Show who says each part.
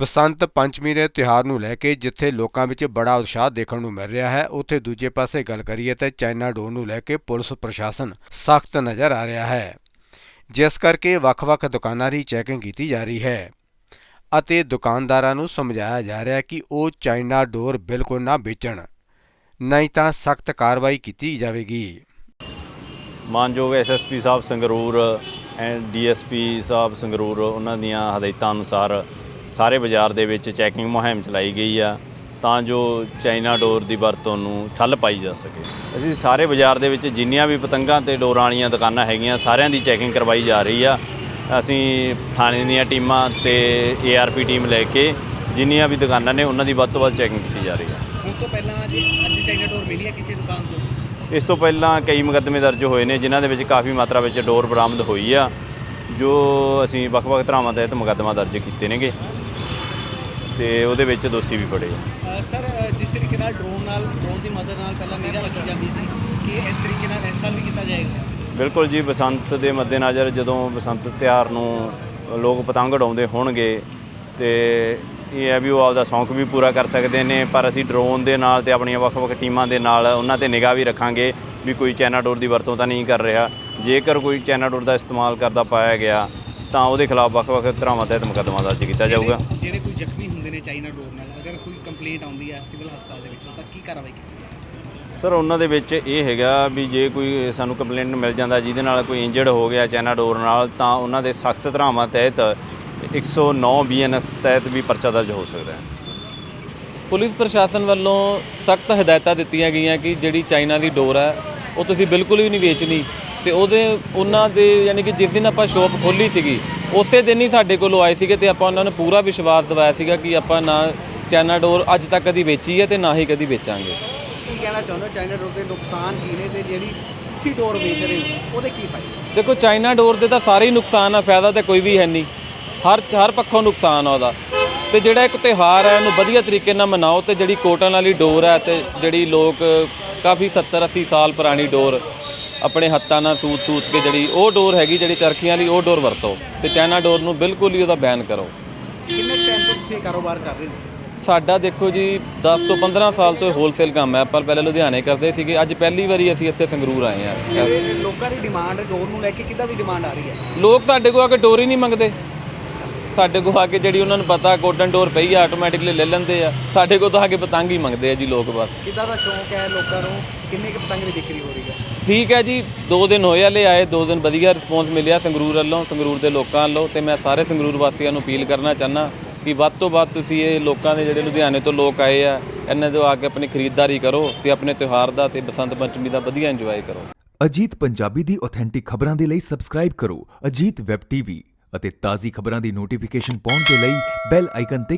Speaker 1: ਬਸੰਤ ਪੰਚਮੀ ਦੇ ਤਿਉਹਾਰ ਨੂੰ ਲੈ ਕੇ ਜਿੱਥੇ ਲੋਕਾਂ ਵਿੱਚ ਬੜਾ ਉਤਸ਼ਾਹ ਦੇਖਣ ਨੂੰ ਮਿਲ ਰਿਹਾ ਹੈ, ਉੱਥੇ ਦੂਜੇ ਪਾਸੇ ਗੱਲ ਕਰੀਏ ਤਾਂ ਚਾਈਨਾ ਡੋਰ ਨੂੰ ਲੈ ਕੇ ਪੁਲਿਸ ਪ੍ਰਸ਼ਾਸਨ ਸਖਤ ਨਜ਼ਰ ਆ ਰਿਹਾ ਹੈ। ਜਿਸ ਕਰਕੇ ਵੱਖ-ਵੱਖ ਦੁਕਾਨਾਂ ਦੀ ਚੈਕਿੰਗ ਕੀਤੀ ਜਾ ਰਹੀ ਹੈ ਅਤੇ ਦੁਕਾਨਦਾਰਾਂ ਨੂੰ ਸਮਝਾਇਆ ਜਾ ਰਿਹਾ ਕਿ ਉਹ ਚਾਈਨਾ ਡੋਰ ਬਿਲਕੁਲ ਨਾ ਵੇਚਣ, ਨਹੀਂ ਤਾਂ ਸਖਤ ਕਾਰਵਾਈ ਕੀਤੀ ਜਾਵੇਗੀ।
Speaker 2: ਮਾਨਯੋਗ SSP Sahib Sangrur and DSP ਸਾਹਿਬ ਸੰਗਰੂਰ, ਉਹਨਾਂ ਦੀਆਂ ਹਦਾਇਤਾਂ ਅਨੁਸਾਰ ਸਾਰੇ ਬਾਜ਼ਾਰ ਦੇ ਵਿੱਚ ਚੈਕਿੰਗ ਮੁਹਿੰਮ ਚਲਾਈ ਗਈ ਆ ਤਾਂ ਜੋ ਚਾਈਨਾ ਡੋਰ ਦੀ ਵਰਤੋਂ ਨੂੰ ਠੱਲ ਪਾਈ ਜਾ ਸਕੇ। ਅਸੀਂ ਸਾਰੇ ਬਾਜ਼ਾਰ ਦੇ ਵਿੱਚ ਜਿੰਨੀਆਂ ਵੀ ਪਤੰਗਾਂ ਤੇ ਡੋਰਾਂ ਵਾਲੀਆਂ ਦੁਕਾਨਾਂ ਹੈਗੀਆਂ ਸਾਰਿਆਂ ਦੀ ਚੈਕਿੰਗ ਕਰਵਾਈ ਜਾ ਰਹੀ ਆ। ਅਸੀਂ ਥਾਣੇ ਦੀਆਂ ਟੀਮਾਂ ਤੇ ਏਆਰਪੀ ਟੀਮ ਲੈ ਕੇ ਜਿੰਨੀਆਂ ਵੀ ਦੁਕਾਨਾਂ ਨੇ ਉਹਨਾਂ ਦੀ ਵੱਧ ਤੋਂ ਵੱਧ ਚੈਕਿੰਗ ਕੀਤੀ ਜਾ ਰਹੀ ਆ।
Speaker 3: ਹੁਣ ਤੋਂ ਪਹਿਲਾਂ ਅੱਜ ਅੱਜ ਚਾਈਨਾ ਡੋਰ ਮਿਲੀ ਹੈ ਕਿਸੇ ਦੁਕਾਨ ਤੋਂ?
Speaker 2: ਇਸ ਤੋਂ ਪਹਿਲਾਂ ਕਈ ਮੁਕੱਦਮੇ ਦਰਜ ਹੋਏ ਨੇ ਜਿਨ੍ਹਾਂ ਦੇ ਵਿੱਚ ਕਾਫੀ ਮਾਤਰਾ ਵਿੱਚ ਡੋਰ ਬਰਾਮਦ ਹੋਈ ਆ ਜੋ ਅਸੀਂ ਵੱਖ-ਵੱਖ ਧਾਰਾਵਾਂ ਤਹਿਤ ਮੁਕੱਦਮਾ ਦਰਜ ਕੀਤੇ ਨੇਗੇ। ਤੇ ਉਹਦੇ ਵਿੱਚ ਦੋਸ਼ੀ ਵੀ ਫੜੇ ਆ।
Speaker 3: ਸਰ ਜਿਸ ਤਰੀਕੇ ਨਾਲ ਡਰੋਨ ਨਾਲ ਡਰੋਨ ਦੀ ਮਦਦ ਨਾਲ ਪਹਿਲਾਂ ਨਿਗਾਹ ਰੱਖੀ ਜਾਂਦੀ ਸੀ ਕਿ ਇਸ ਤਰੀਕੇ ਨਾਲ ਇਸ ਸਾਲ ਵੀ ਕੀਤਾ ਜਾਏਗਾ?
Speaker 2: ਬਿਲਕੁਲ ਜੀ ਬਸੰਤ ਦੇ ਮੱਦੇਨਜ਼ਰ ਜਦੋਂ ਬਸੰਤ ਤਿਉਹਾਰ ਨੂੰ ਲੋਕ ਪਤੰਗ ਉਡਾਉਂਦੇ ਹੋਣਗੇ ਤੇ ਇਹ ਹੈ ਵੀ ਉਹ ਆਪਦਾ ਸ਼ੌਂਕ ਵੀ ਪੂਰਾ ਕਰ ਸਕਦੇ ਨੇ ਪਰ ਅਸੀਂ ਡਰੋਨ ਦੇ ਨਾਲ ਤੇ ਆਪਣੀਆਂ ਵੱਖ-ਵੱਖ ਟੀਮਾਂ ਦੇ ਨਾਲ ਉਹਨਾਂ ਤੇ ਨਿਗਾਹ ਵੀ ਰੱਖਾਂਗੇ ਵੀ ਕੋਈ ਚਾਈਨਾ ਡੋਰ ਦੀ ਵਰਤੋਂ ਤਾਂ ਨਹੀਂ ਕਰ ਰਿਹਾ। ਜੇਕਰ ਕੋਈ ਚਾਈਨਾ ਡੋਰ ਦਾ ਇਸਤੇਮਾਲ ਕਰਦਾ ਪਾਇਆ ਗਿਆ ਤਾਂ ਉਹਦੇ ਖਿਲਾਫ ਵੱਖ-ਵੱਖ ਧਾਰਾਵਾਂ ਤਹਿਤ ਮੁਕੱਦਮਾ ਦਰਜ ਕੀਤਾ ਜਾਊਗਾ।
Speaker 3: ਜਿਹੜੇ ਕੋਈ ਜ਼ਖਮੀ ਨੇ ਚਾਈਨਾ ਡੋਰ ਨਾਲ ਅਗਰ ਕੋਈ ਕੰਪਲੇਂਟ ਆਉਂਦੀ ਹੈ ਸਿਵਲ ਹਸਪਤਾਲ ਦੇ ਵਿੱਚੋਂ ਤਾਂ ਕੀ ਕਾਰਵਾਈ ਕੀਤੀ
Speaker 2: ਸਰ ਉਹਨਾਂ ਦੇ ਵਿੱਚ ਇਹ ਹੈਗਾ ਵੀ ਜੇ ਕੋਈ ਸਾਨੂੰ ਕੰਪਲੇਂਟ ਮਿਲ ਜਾਂਦਾ ਜਿਹਦੇ ਨਾਲ ਕੋਈ ਇੰਜਰਡ ਹੋ ਗਿਆ ਚਾਈਨਾ ਡੋਰ ਨਾਲ ਤਾਂ ਉਹਨਾਂ ਦੇ ਸਖਤ ਧਾਰਾਵਾਂ ਤਹਿਤ 109 ਬੀਐਨਐਸ ਤਹਿਤ ਵੀ ਪਰਚਾ ਦਰਜ ਹੋ ਸਕਦਾ ਹੈ।
Speaker 4: ਪੁਲਿਸ ਪ੍ਰਸ਼ਾਸਨ ਵੱਲੋਂ ਸਖਤ ਹਦਾਇਤਾਂ ਦਿੱਤੀਆਂ ਗਈਆਂ ਕਿ ਜਿਹੜੀ ਚਾਈਨਾ ਦੀ ਡੋਰ ਹੈ ਉਹ ਤੁਸੀਂ ਬਿਲਕੁਲ ਵੀ ਨਹੀਂ ਵੇਚਣੀ। ਤੇ ਉਹਦੇ ਉਹਨਾਂ ਦੇ ਯਾਨੀ ਕਿ ਜਿਸ ਦਿਨ ਆਪਾਂ ਸ਼ੋਪ ਖੋਲੀ ਸੀਗੀ ਉਸੇ ਦਿਨ ਹੀ ਸਾਡੇ ਕੋਲ ਆਏ ਸੀਗੇ ਤੇ ਆਪਾਂ ਉਹਨਾਂ ਨੂੰ ਪੂਰਾ ਵਿਸ਼ਵਾਸ ਦਿਵਾਇਆ ਸੀਗਾ ਕਿ ਆਪਾਂ ਨਾ ਚਾਈਨਾ ਡੋਰ ਅੱਜ ਤੱਕ ਕਦੀ ਵੇਚੀ ਹੈ ਤੇ ਨਾ ਹੀ ਕਦੀ ਵੇਚਾਂਗੇ।
Speaker 3: ਕੀ ਕਹਿਣਾ ਚਾਹੁੰਦੇ ਚਾਈਨਾ ਡੋਰ ਦੇ ਨੁਕਸਾਨ ਕੀ ਨੇ ਤੇ ਜਿਹੜੀ ਤੁਸੀਂ ਡੋਰ ਵੇਚ ਰਹੇ ਹੋ ਉਹਦੇ ਕੀ ਫਾਇਦੇ?
Speaker 4: ਦੇਖੋ ਚਾਈਨਾ ਡੋਰ ਦੇ ਤਾਂ ਸਾਰੇ ਹੀ ਨੁਕਸਾਨ ਆ ਫਾਇਦਾ ਤਾਂ ਕੋਈ ਵੀ ਹੈ ਨਹੀਂ। ਹਰ ਹਰ ਪੱਖੋਂ ਨੁਕਸਾਨ ਆ ਉਹਦਾ। ਤੇ ਜਿਹੜਾ ਇੱਕ ਤਿਉਹਾਰ ਹੈ ਇਹਨੂੰ ਵਧੀਆ ਤਰੀਕੇ ਨਾਲ ਮਨਾਓ ਤੇ ਜਿਹੜੀ ਕੋਟਨ ਵਾਲੀ ਡੋਰ ਹੈ ਤੇ ਜਿਹੜੀ ਲੋਕ ਕਾਫੀ 70 80 ਸਾਲ ਪੁਰਾਣੀ ਡੋਰ ਆਪਣੇ ਹੱਥਾਂ ਨਾਲ ਸੂਤ ਸੂਤ ਕੇ ਜਿਹੜੀ ਉਹ ਡੋਰ ਹੈਗੀ ਜਿਹੜੀ ਚਰਖੀਆਂ ਵਾਲੀ ਉਹ ਡੋਰ ਵਰਤੋ ਤੇ ਚਾਈਨਾ ਡੋਰ ਨੂੰ ਬਿਲਕੁਲ ਹੀ ਉਹਦਾ ਬੈਨ ਕਰੋ।
Speaker 3: ਕਿੰਨੇ ਟਾਈਮ ਤੋਂ ਤੁਸੀਂ ਕਾਰੋਬਾਰ ਕਰ ਰਹੇ ਹੋ?
Speaker 4: ਸਾਡਾ ਦੇਖੋ ਜੀ 10 ਤੋਂ 15 ਸਾਲ ਤੋਂ ਹੋਲਸੇਲ ਕੰਮ ਹੈ। ਆਪਾਂ ਪਹਿਲੇ ਲੁਧਿਆਣੇ ਕਰਦੇ ਸੀਗੇ ਅੱਜ ਪਹਿਲੀ ਵਾਰੀ ਅਸੀਂ ਇੱਥੇ ਸੰਗਰੂਰ ਆਏ ਹਾਂ।
Speaker 3: ਇਹ ਲੋਕਾਂ ਦੀ ਡਿਮਾਂਡ ਡੋਰ ਨੂੰ ਲੈ ਕੇ ਕਿੱਦਾਂ ਦੀ ਡਿਮਾਂਡ ਆ ਰਹੀ ਹੈ?
Speaker 4: ਲੋਕ ਸਾਡੇ ਕੋਲ ਆ ਕੇ ਡੋਰ ਹੀ ਨਹੀਂ ਮੰਗਦੇ। ਸਾਡੇ ਕੋਲ ਆ ਕੇ ਜਿਹੜੀ ਉਹਨਾਂ ਨੂੰ ਪਤਾ ਕੋਟਨ ਡੋਰ ਪਈ ਆ ਆਟੋਮੈਟਿਕਲੀ ਲੈ ਲੈਂਦੇ ਆ। ਸਾਡੇ ਕੋਲ ਤਾਂ ਆ ਕੇ ਪਤੰਗ ਹੀ ਮੰਗਦੇ ਆ ਜੀ ਲੋਕ ਬਸ।
Speaker 3: ਕਿੱਦਾਂ ਦਾ ਸ਼ੌਂਕ ਹੈ ਲੋਕਾਂ ਨੂੰ? ਕਿੰਨੇ ਕੁ ਪਤੰਗ ਦੀ ਵਿਕਰੀ ਹੋ ਰਹੀ ਹੈ?
Speaker 4: ਠੀਕ ਹੈ ਜੀ 2 ਦਿਨ ਹੋਏ ਹਲੇ ਆਏ 2 ਦਿਨ ਵਧੀਆ ਰਿਸਪੌਂਸ ਮਿਲਿਆ ਸੰਗਰੂਰ ਵੱਲੋਂ ਸੰਗਰੂਰ ਦੇ ਲੋਕਾਂ ਵੱਲੋਂ ਤੇ ਮੈਂ ਸਾਰੇ ਸੰਗਰੂਰ ਵਾਸੀਆਂ ਨੂੰ ਅਪੀਲ ਕਰਨਾ ਚਾਹਨਾ ਕਿ ਵੱਧ ਤੋਂ ਵੱਧ ਤੁਸੀਂ ਇਹ ਲੋਕਾਂ ਦੇ ਜਿਹੜੇ ਲੁਧਿਆਣੇ ਤੋਂ ਲੋਕ ਆਏ ਆ ਇਹਨਾਂ ਤੋਂ ਆ ਕੇ ਆਪਣੀ ਖਰੀਦਦਾਰੀ ਕਰੋ ਤੇ ਆਪਣੇ ਤਿਉਹਾਰ ਦਾ ਤੇ ਬਸੰਤ ਪੰਚਮੀ ਦਾ ਵਧੀਆ ਇੰਜੋਏ ਕਰੋ।
Speaker 5: ਅਜੀਤ ਪੰਜਾਬੀ ਦੀ ਆਥੈਂਟਿਕ ਖਬਰਾਂ ਦੇ ਲਈ ਸਬਸਕ੍ਰਾਈਬ ਕਰੋ ਅਜੀਤ ਵੈਬ ਟੀਵੀ ਅਤੇ ਤਾਜ਼ੀ ਖਬਰਾਂ ਦੀ ਨੋਟੀਫਿਕੇਸ਼ਨ ਪਾਉਣ ਦੇ ਲਈ ਬੈਲ ਆਈਕਨ ਤੇ